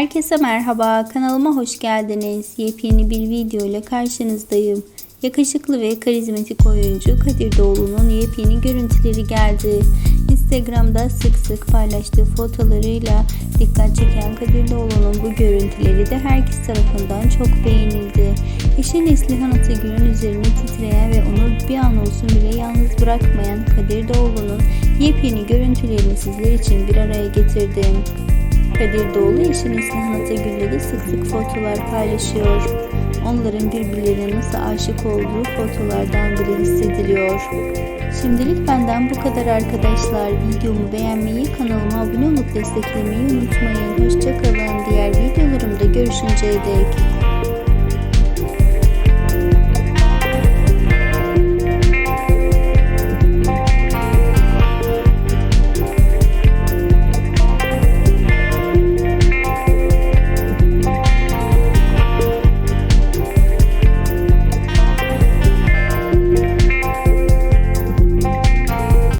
Herkese merhaba, kanalıma hoş geldiniz. Yepyeni bir video ile karşınızdayım. Yakışıklı ve karizmatik oyuncu Kadir Doğulu'nun yepyeni görüntüleri geldi. Instagram'da sık sık paylaştığı fotolarıyla dikkat çeken Kadir Doğulu'nun bu görüntüleri de herkes tarafından çok beğenildi. Eşi Neslihan Atagül'ün üzerine titreyen ve onu bir an olsun bile yalnız bırakmayan Kadir Doğulu'nun yepyeni görüntülerini sizler için bir araya getirdim. Kadir Doğulu eşi Neslihan Atagül'le de sık sık fotolar paylaşıyor. Onların birbirlerine nasıl aşık olduğu fotolardan biri hissediliyor. Şimdilik benden bu kadar arkadaşlar. Videomu beğenmeyi, kanalıma abone olup desteklemeyi unutmayın. Hoşçakalın. Diğer videolarımda görüşünceye dek.